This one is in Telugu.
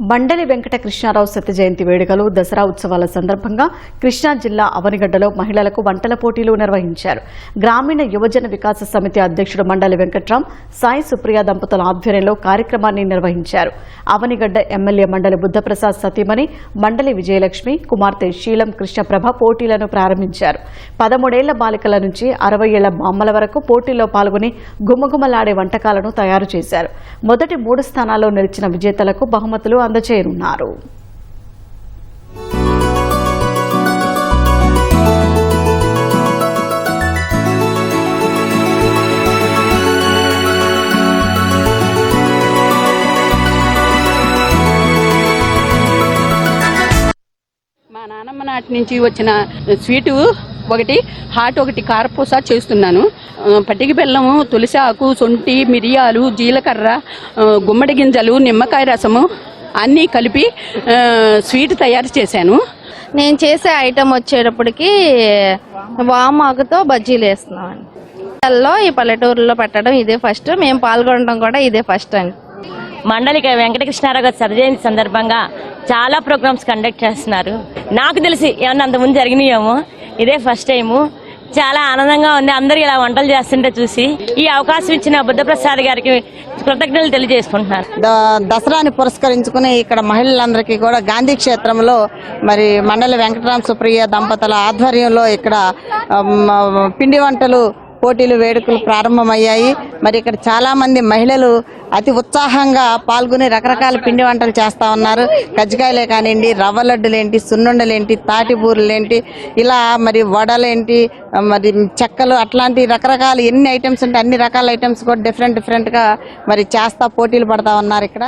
బండలి వెంకట కృష్ణారావు శత జయంతి వేడుకలు దసరా ఉత్సవాల సందర్భంగా కృష్ణా జిల్లా అవనిగడ్డలో మహిళలకు వంటల పోటీలు నిర్వహించారు. గ్రామీణ యువజన వికాస సమితి అధ్యక్షుడు మండలి వెంకట్రాం సాయి సుప్రియ దంపతుల ఆధ్వర్యంలో కార్యక్రమాన్ని నిర్వహించారు. అవనిగడ్డ ఎమ్మెల్యే మండలి బుద్ధప్రసాద్ సతీమణి మండలి విజయలక్ష్మి కుమార్తె శీలం కృష్ణప్రభ పోటీలను ప్రారంభించారు. పదమూడేళ్ళ బాలికల నుంచి అరవై ఏళ్ళ బామ్మల వరకు పోటీల్లో పాల్గొని గుమగుమలాడే వంటకాలను తయారు చేశారు. మొదటి మూడు స్థానాల్లో నిలిచిన విజేతలకు బహుమతులు అందజేయనున్నారు మా నానమ్మ నాటి నుంచి వచ్చిన స్వీటు ఒకటి హాట్ ఒకటి కారపూస చేస్తున్నాను. పట్టిక బెల్లము తులసి ఆకు సొంటి మిరియాలు జీలకర్ర గుమ్మడి గింజలు నిమ్మకాయ రసము అన్నీ కలిపి స్వీట్ తయారు చేశాను. నేను చేసే ఐటమ్ వచ్చేటప్పటికి వామాకుతో బజ్జీలు వేస్తున్నామండి. లో ఈ పల్లెటూరులో పెట్టడం ఇదే ఫస్ట్. మేము పాల్గొనడం కూడా ఇదే ఫస్ట్ అండి. మండలిక వెంకటకృష్ణారావు గారి సర్జయంతి సందర్భంగా చాలా ప్రోగ్రామ్స్ కండక్ట్ చేస్తున్నారు. నాకు తెలిసి ఏమన్నా అంతకుముందు జరిగినాయేమో. ఇదే ఫస్ట్ టైము. చాలా ఆనందంగా ఉంది. అందరూ ఇలా వంటలు చేస్తుంటే చూసి ఈ అవకాశం ఇచ్చిన బుద్ధప్రసాద్ గారికి కృతజ్ఞతలు తెలియజేసుకుంటున్నారు. ద- దసరాని పురస్కరించుకుని ఇక్కడ మహిళలందరికీ కూడా గాంధీ క్షేత్రంలో మరి మండలి వెంకటరామ సుప్రియ దంపతుల ఆధ్వర్యంలో ఇక్కడ పిండి వంటలు పోటీలు వేడుకలు ప్రారంభమయ్యాయి. మరి ఇక్కడ చాలామంది మహిళలు అతి ఉత్సాహంగా పాల్గొని రకరకాల పిండి వంటలు చేస్తూ ఉన్నారు. కజ్జికాయలే కానివ్వండి రవ్వ లడ్డులేంటి సున్నుండలేంటి తాటిబూరులేంటి ఇలా మరి వడలేంటి మరి చెక్కలు అట్లాంటి రకరకాల ఎన్ని ఐటమ్స్ ఉంటే అన్ని రకాల ఐటమ్స్ కూడా డిఫరెంట్ డిఫరెంట్గా మరి చేస్తా పోటీలు పడతా ఉన్నారు ఇక్కడ.